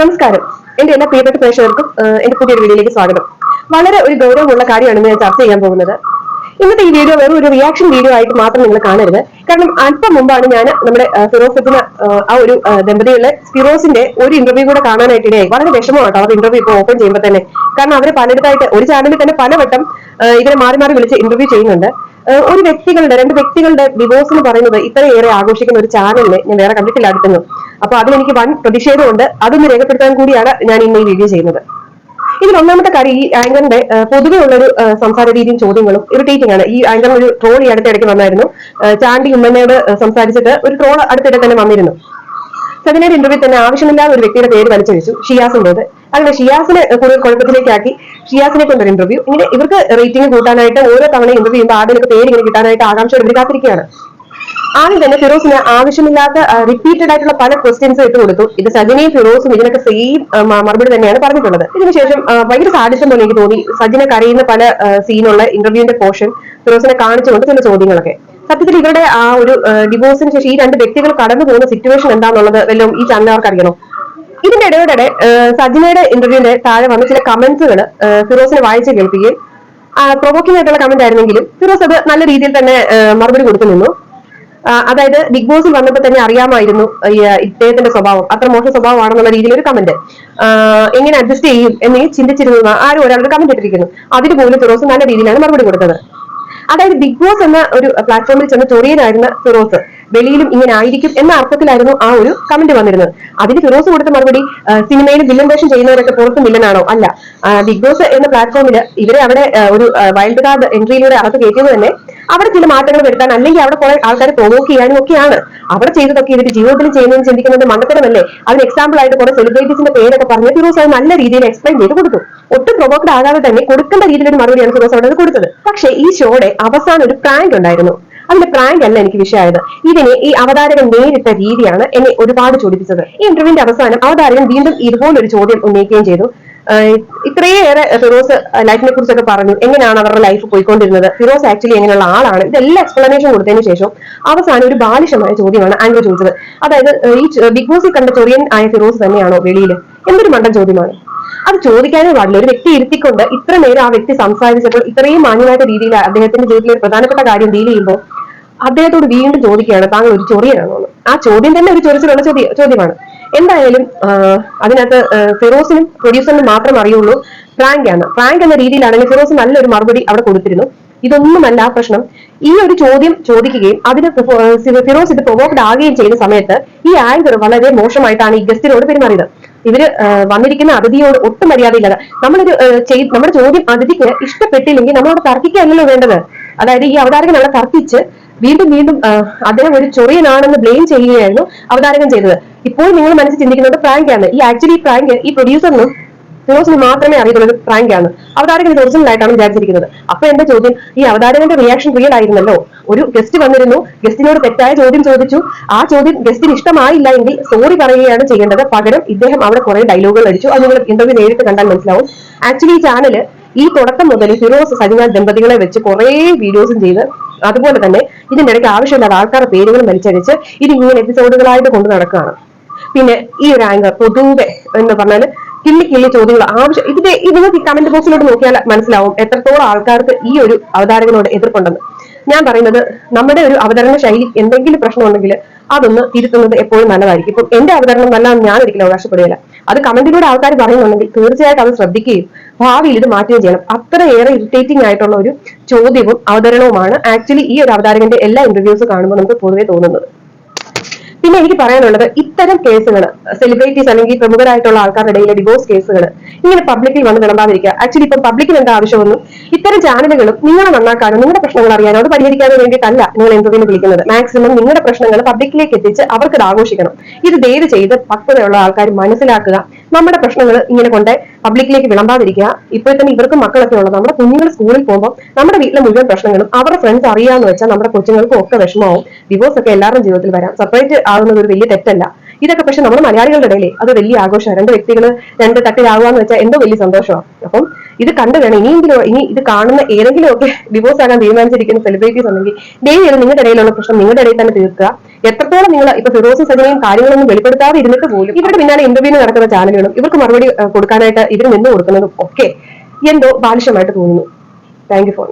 നമസ്കാരം. എന്റെ എല്ലാ പ്രിയപ്പെട്ട പ്രേക്ഷകർക്കും എന്റെ പുതിയൊരു വീഡിയോയിലേക്ക് സ്വാഗതം. വളരെ ഒരു ഗൗരവമുള്ള കാര്യമാണ് ഞാൻ ചർച്ച ചെയ്യാൻ പോകുന്നത്. ഇന്നത്തെ ഈ വീഡിയോ വെറും ഒരു റിയാക്ഷൻ വീഡിയോ ആയിട്ട് മാത്രം നിങ്ങൾ കാണരുത്. കാരണം അല്പം മുമ്പാണ് ഞാൻ നമ്മുടെ ഫിറോസിന് ആ ഒരു ദമ്പതികളിലെ ഫിറോസിന്റെ ഒരു ഇന്റർവ്യൂ കൂടെ കാണാനായിട്ട് ഇടയായി വളരെ വിഷമമാട്ടോ അവർ ഇന്റർവ്യൂ ഇപ്പോൾ ഓപ്പൺ ചെയ്യുമ്പോൾ തന്നെ. കാരണം അവർ പലയിടത്തായിട്ട് ഒരു ചാനലിൽ തന്നെ പലവട്ടം ഇവരെ മാറി മാറി വിളിച്ച് ഇന്റർവ്യൂ ചെയ്യുന്നുണ്ട്. ഒരു വ്യക്തികളുടെ രണ്ട് വ്യക്തികളുടെ ഡിവോഴ്സ് എന്ന് പറയുന്നത് ഇത്രയേറെ ആഘോഷിക്കുന്ന ഒരു ചാനലിനെ ഞാൻ വേറെ കണ്ടിട്ടില്ല അടുത്തൊന്നും. അപ്പൊ അതിലെനിക്ക് വൻ പ്രതിഷേധമുണ്ട്. അതൊന്ന് രേഖപ്പെടുത്താൻ കൂടിയാണ് ഞാൻ ഇന്ന് ഈ വീഡിയോ ചെയ്യുന്നത്. ഇതിൽ ഒന്നാമത്തെ കാര്യം ഈ ആങ്കറിന്റെ പൊതുവെ ഉള്ളൊരു സംസാര രീതിയും ചോദ്യങ്ങളും ഇറിറ്റേറ്റിംഗ് ആണ്. ഈ ആങ്കർ ഒരു ട്രോൾ ഈ അടുത്തിടയ്ക്ക് വന്നായിരുന്നു. ചാണ്ടി ഉമ്മനോട് ഏഹ്, സംസാരിച്ചിട്ട് ഒരു ട്രോൾ അടുത്തിടെ തന്നെ വന്നിരുന്നു. സജിനയുടെ ഇന്റർവ്യൂ തന്നെ ആവശ്യമില്ലാതെ ഒരു വ്യക്തിയുടെ പേര് വലിച്ചഴിച്ചു. ഷിയാസിന്റേത് അങ്ങനെ ഷിയാസിനെ കൂടുതൽ കുഴപ്പത്തിലേക്കാക്കി. ഷിയാസിനെ കൊണ്ടൊരു ഇന്റർവ്യൂ ഇങ്ങനെ ഇവർക്ക് റേറ്റിംഗ് കൂട്ടാനായിട്ട് ഓരോ തവണ ഇന്റർവ്യൂ ചെയ്യുമ്പോൾ ആദ്യമൊക്കെ പേര് ഇങ്ങനെ കിട്ടാനായിട്ട് ആകാംക്ഷയോടെ ഇവർ കാത്തിരിക്കുകയാണ്. ആദ്യം തന്നെ ഫിറോസിന് ആവശ്യമില്ലാത്ത റിപ്പീറ്റഡ് ആയിട്ടുള്ള പല ക്വസ്റ്റ്യൻസ് ഇട്ട് കൊടുത്തു. ഇത് സജിനയും ഫിറോസും ഇതിനൊക്കെ സെയിം മറുപടി തന്നെയാണ് പറഞ്ഞിട്ടുള്ളത്. ഇതിനുശേഷം ഭയങ്കര സാഡിസം പോലെ എനിക്ക് തോന്നി. സജിന കരയുന്ന പല സീനുള്ള ഇന്റർവ്യൂവിന്റെ പോർഷൻ ഫിറോസിനെ കാണിച്ചുകൊണ്ട് ചില ചോദ്യങ്ങളൊക്കെ. സത്യത്തിൽ ഇവരുടെ ആ ഒരു ഡിവോഴ്സിന് ശേഷം ഈ രണ്ട് വ്യക്തികൾ കടന്നു പോകുന്ന സിറ്റുവേഷൻ എന്താണെന്നുള്ളത് വല്ലതും ഈ ചാനലുകാർക്ക് അറിയണോ? ഇതിന്റെ ഇടയോടെ സജിനയുടെ ഇന്റർവ്യൂവിന്റെ താഴെ വന്ന ചില കമന്റ്സുകൾ ഫിറോസിനെ വായിച്ച് കേൾപ്പിക്കുകയും പ്രൊവോക്കിംഗ് ആയിട്ടുള്ള കമന്റ് ആയിരുന്നെങ്കിലും ഫിറോസ് അത് നല്ല രീതിയിൽ തന്നെ മറുപടി കൊടുത്തു നിന്നു. അതായത് ബിഗ് ബോസിൽ വന്നപ്പോൾ തന്നെ അറിയാമായിരുന്നു ഇദ്ദേഹത്തിന്റെ സ്വഭാവം. അത്ര മോശം സ്വഭാവമാണെന്നുള്ള രീതിയിൽ ഒരു കമന്റ് എങ്ങനെ അഡ്ജസ്റ്റ് ചെയ്യും എന്ന് ചിന്തിച്ചിരുന്നു ആരും ഒരാളൊരു കമന്റ് ഇട്ടിരിക്കുന്നു. അതിന് പോലും ഫിറോസ് നല്ല രീതിയിലാണ് മറുപടി കൊടുത്തത്. അതായത് ബിഗ് ബോസ് എന്ന ഒരു പ്ലാറ്റ്ഫോമിൽ ചെന്ന് ചൊറിയനായിരുന്ന ഫിറോസ് വെളിയിലും ഇങ്ങനെ ആയിരിക്കും എന്ന അർത്ഥത്തിലായിരുന്നു ആ ഒരു കമന്റ് വന്നിരുന്നത്. അതിന് ഫിറോസ് കൊടുത്ത മറുപടി സിനിമയിൽ വില്ലൻ വേഷം ചെയ്യുന്നവരൊക്കെ പുറത്തും വില്ലനാണോ അല്ല ബിഗ് ബോസ് എന്ന പ്ലാറ്റ്ഫോമിൽ ഇവരെ അവിടെ ഒരു വൈൽഡ് കാർഡ് എൻട്രിയിലൂടെ അകത്ത് കയറ്റിയത് തന്നെ അവിടെ ചില മാറ്റങ്ങൾ വരുത്താൻ അല്ലെങ്കിൽ അവിടെ കുറെ ആൾക്കാരെ പ്രൊവോക്ക് ചെയ്യാനും ഒക്കെയാണ് അവിടെ ചെയ്തതൊക്കെ ഇവർ ജീവിതത്തിൽ ചെയ്യുന്നതെന്ന് ചിന്തിക്കുന്നത് മണ്ടത്തരമല്ലേ? അതിന് എക്സാമ്പിൾ ആയിട്ട് കുറെ സെലിബ്രിറ്റീസിന്റെ പേരൊക്കെ പറഞ്ഞ് ഫിറോസ് അത് നല്ല രീതിയിൽ എക്സ്പ്ലെയിൻ ചെയ്ത് കൊടുത്തു. ഒട്ടും പ്രൊവോക്ഡ് ആകാതെ തന്നെ കൊടുക്കേണ്ട രീതിയിൽ ഒരു മറുപടിയാണ് ഫിറോസ് അവിടെ കൊടുത്തത്. പക്ഷേ ഈ ഷോയുടെ അവസാനം ഒരു പ്രാങ്ക് ഉണ്ടായിരുന്നു. അതിന്റെ പ്രാങ്ക് അല്ല എനിക്ക് വിഷയമായത്. ഇതിനെ ഈ അവതാരകൻ നേരിട്ട രീതിയാണ് എന്നെ ഒരുപാട് ചോദിപ്പിച്ചത്. ഈ ഇന്റർവ്യൂവിന്റെ അവസാനം അവതാരകൻ വീണ്ടും ഇതുപോലൊരു ചോദ്യം ഉന്നയിക്കുകയും ചെയ്തു. ഇത്രയേറെ ഫിറോസ് ലൈഫിനെ കുറിച്ചൊക്കെ പറഞ്ഞു. എങ്ങനെയാണ് അവരുടെ ലൈഫ് പോയിക്കൊണ്ടിരുന്നത്? ഫിറോസ് ആക്ച്വലി എങ്ങനെയുള്ള ആളാണ്? ഇതെല്ലാം എക്സ്പ്ലനേഷൻ കൊടുത്തതിന് ശേഷം അവസാനം ഒരു ബാലിഷമായ ചോദ്യമാണ് ആൻഡ്രി ചോദിച്ചത്. അതായത് ഈ ബിഗ് ബോസിൽ കണ്ട ചൊറിയൻ ആയ ഫിറോസ് തന്നെയാണോ വെളിയിൽ എന്തൊരു മണ്ടൻ ചോദ്യമാണ്. അത് ചോദിക്കാനേ പാടില്ല. ഒരു വ്യക്തി ഇരുത്തിക്കൊണ്ട് ഇത്ര നേരം ആ വ്യക്തി സംസാരിച്ചപ്പോൾ ഇത്രയും മാന്യമായിട്ട് രീതിയിൽ അദ്ദേഹത്തിന്റെ ജീവിതത്തിലെ പ്രധാനപ്പെട്ട കാര്യം ഡീൽ ചെയ്യുമ്പോൾ അദ്ദേഹത്തോട് വീണ്ടും ചോദിക്കുകയാണ് താങ്കൾ ഒരു ചൊറിയനാണോ. ആ ചോദ്യം തന്നെ ഒരു ചൊറിച്ചിലുള്ള ചോദ്യ ചോദ്യമാണ്. എന്തായാലും അതിനകത്ത് ഫിറോസിനും പ്രൊഡ്യൂസറിനും മാത്രം അറിയുള്ളൂ പ്രാങ്ക് ആണ്. പ്രാങ്ക് എന്ന രീതിയിലാണെങ്കിൽ ഫിറോസ് നല്ലൊരു മറുപടി അവിടെ കൊടുത്തിരുന്നു. ഇതൊന്നുമല്ല പ്രശ്നം. ഈ ഒരു ചോദ്യം ചോദിക്കുകയും അതിന് ഫിറോ- ഫിറോ- ഫിറോസ് ഇത് പ്രൊവോക്ഡ് ആകുകയും ചെയ്യുന്ന സമയത്ത് ഈ ആങ്കർ വളരെ മോശമായിട്ടാണ് ഈ ഗസ്റ്റിനോട് പെരുമാറിയത്. ഇവർ വന്നിരിക്കുന്ന അതിഥിയോട് ഒട്ടും മര്യാദയില്ലാതെ നമ്മളൊരു ആ, ചെയ്- നമ്മുടെ ചോദ്യം അതിഥിക്ക് ഇഷ്ടപ്പെട്ടില്ലെങ്കിൽ നമ്മളോട് തർക്കിക്കാനല്ലോ വേണ്ടത്. അതായത് ഈ അവതാരകൻ അവിടെ തർക്കിച്ച് വീണ്ടും വീണ്ടും അദ്ദേഹം ഒരു ചൊറിയനാണെന്ന് ബ്ലെയിം ചെയ്യുകയായിരുന്നു അവതാരകൻ ചെയ്തത്. ഇപ്പോൾ നിങ്ങൾ മനസ്സിൽ ചിന്തിക്കുന്നത് പ്രാങ്കാണ് ഈ ആക്ച്വലി പ്രാങ്ക് ഈ പ്രൊഡ്യൂസറിനും ഫിറോസിന് മാത്രമേ അറിയുള്ളൂ പ്രാങ്ക് ആണ്. അവതാരകൻ ഇത് ഒറിജിനൽ ആയിട്ടാണ് വിചാരിച്ചിരിക്കുന്നത്. അപ്പൊ എന്റെ ചോദ്യം? ഈ അവതാരകന്റെ റിയാക്ഷൻ റിയൽ ആയിരുന്നല്ലോ? ഒരു ഗസ്റ്റ് വന്നിരുന്നു ഗസ്റ്റിനോട് തെറ്റായ ചോദ്യം ചോദിച്ചു. ആ ചോദ്യം ഗസ്റ്റിന് ഇഷ്ടമായില്ല എങ്കിൽ സോറി പറയുകയാണ് ചെയ്യേണ്ടത്. പകരം ഇദ്ദേഹം അവിടെ കുറെ ഡയലോഗുകൾ അടിച്ചു. അത് നിങ്ങൾ ഇന്റർവ്യൂ നേരിട്ട് കണ്ടാൽ മനസ്സിലാവും. ആക്ച്വലി ഈ ചാനൽ ഈ തുടക്കം മുതൽ ഫിറോസ് സജിന ദമ്പതികളെ വെച്ച് കുറെ വീഡിയോസും ചെയ്ത് അതുപോലെ തന്നെ ഇതിന്റെ ഇടയ്ക്ക് ആവശ്യമില്ലാത്ത ആൾക്കാരുടെ പേരുകളും വലിച്ചടിച്ച് ഇത് ഇങ്ങനെ എപ്പിസോഡുകളായിട്ട് കൊണ്ടു നടക്കുകയാണ്. പിന്നെ ഈ ഒരു ആങ്കർ പൊതുവെ എന്ന് പറഞ്ഞാൽ കിള്ളി ചോദ്യങ്ങൾ ആവശ്യം. ഇതിന്റെ നിങ്ങൾക്ക് ഈ കമന്റ് ബോക്സിലോട്ട് നോക്കിയാൽ മനസ്സിലാവും എത്രത്തോളം ആൾക്കാർക്ക് ഈ ഒരു അവതാരകനോട് എതിർപ്പുണ്ടെന്ന്. ഞാൻ പറയുന്നത് നമ്മുടെ ഒരു അവതരണ ശൈലി എന്തെങ്കിലും പ്രശ്നമുണ്ടെങ്കിൽ അതൊന്ന് തിരുത്തുന്നത് എപ്പോഴും നല്ലതായിരിക്കും. ഇപ്പം എന്റെ അവതരണം നല്ല ഞാൻ ഒരിക്കലും അവകാശപ്പെടുകയില്ല. അത് കമന്റിലൂടെ ആൾക്കാർ പറയുന്നുണ്ടെങ്കിൽ തീർച്ചയായിട്ടും അത് ശ്രദ്ധിക്കുകയും ഭാവിയിൽ ഇത് മാറ്റുകയും ചെയ്യണം. അത്രയേറെ ഇറിറ്റേറ്റിംഗ് ആയിട്ടുള്ള ഒരു ചോദ്യവും അവതരണവുമാണ് ആക്ച്വലി ഈ ഒരു അവതാരകന്റെ എല്ലാ ഇന്റർവ്യൂസ് കാണുമ്പോൾ നമുക്ക് പൊതുവെ തോന്നുന്നത്. പിന്നെ എനിക്ക് പറയാനുള്ളത് ഇത്തരം കേസുകൾ സെലിബ്രിറ്റീസ് അല്ലെങ്കിൽ പ്രമുഖരായിട്ടുള്ള ആൾക്കാരുടെ ഇടയിലെ ഡിവോഴ്സ് കേസുകൾ ഇങ്ങനെ പബ്ലിക്കിൽ വന്ന് വിളമ്പാതിരിക്കുക ആക്ച്വലി ഇപ്പം പബ്ലിക്കിന് എന്താ ആവശ്യമൊന്നും? ഇത്തരം ചാനലുകളും നിങ്ങളെ നന്നാക്കാനും നിങ്ങളുടെ പ്രശ്നങ്ങൾ അറിയാനോ അത് പരിഹരിക്കാനോ വേണ്ടിയിട്ടല്ല നിങ്ങൾ എന്തെങ്കിലും വിളിക്കുന്നത്. മാക്സിമം നിങ്ങളുടെ പ്രശ്നങ്ങൾ പബ്ലിക്കിലേക്ക് എത്തിച്ച് അവർക്കത് ആഘോഷിക്കണം. ഇത് ദയവ് ചെയ്ത് പക്വതയുള്ള ആൾക്കാർ മനസ്സിലാക്കുക. നമ്മുടെ പ്രശ്നങ്ങൾ ഇങ്ങനെ കൊണ്ട് പബ്ലിക്കിലേക്ക് വിളമ്പാതിരിക്കുക. ഇപ്പോൾ തന്നെ ഇവർക്ക് മക്കളൊക്കെ ഉള്ളത്. നമ്മുടെ കുഞ്ഞുങ്ങൾ സ്കൂളിൽ പോകുമ്പോൾ നമ്മുടെ വീട്ടിലെ മുഴുവൻ പ്രശ്നങ്ങളും അവരുടെ ഫ്രണ്ട്സ് അറിയാന്ന് വെച്ചാൽ നമ്മുടെ കൊച്ചുങ്ങൾക്കും ഒക്കെ വിഷമമാവും. ഡിവോഴ്സ് ഒക്കെ എല്ലാവരുടെയും ജീവിതത്തിൽ വരാം. സെപ്പറേറ്റ് ആകുന്നത് ഒരു വലിയ തെറ്റല്ല. ഇതൊക്കെ പക്ഷെ നമ്മുടെ മലയാളികളുടെ ഇടയിലെ അത് വലിയ ആഘോഷമാണ്. രണ്ട് വ്യക്തികൾ രണ്ട് തട്ടിലാവുക വെച്ചാൽ എന്തോ വലിയ സന്തോഷമാണ് അപ്പം ഇത് കണ്ടു വേണം. ഇനിയെങ്കിലും ഇനി ഇത് കാണുന്ന ഏതെങ്കിലും ഒക്കെ ഡിവോഴ്സ് ആകാൻ തീരുമാനിച്ചിരിക്കുന്ന സെലിബ്രിറ്റീസ് ഉണ്ടെങ്കിൽ ദയവ് നിങ്ങളുടെ ഇടയിലുള്ള പ്രശ്നം നിങ്ങളുടെ ഇടയിൽ തന്നെ തീർക്കുക. എത്രത്തോളം നിങ്ങൾ ഇപ്പൊ ഫിറോസും സജനയും കാര്യങ്ങളൊന്നും വെളിപ്പെടുത്താതെ ഇരുന്നിട്ട് പോലും ഇവരുടെ പിന്നാലെ ഇന്റർവ്യൂ നടക്കുന്ന ചാനലുകളും ഇവർക്ക് മറുപടി കൊടുക്കാനായിട്ട് ഇവർ നിന്ന് കൊടുക്കുന്നതും ഒക്കെ എന്തോ ബാലിഷ്യമായിട്ട് തോന്നുന്നു. Thank you for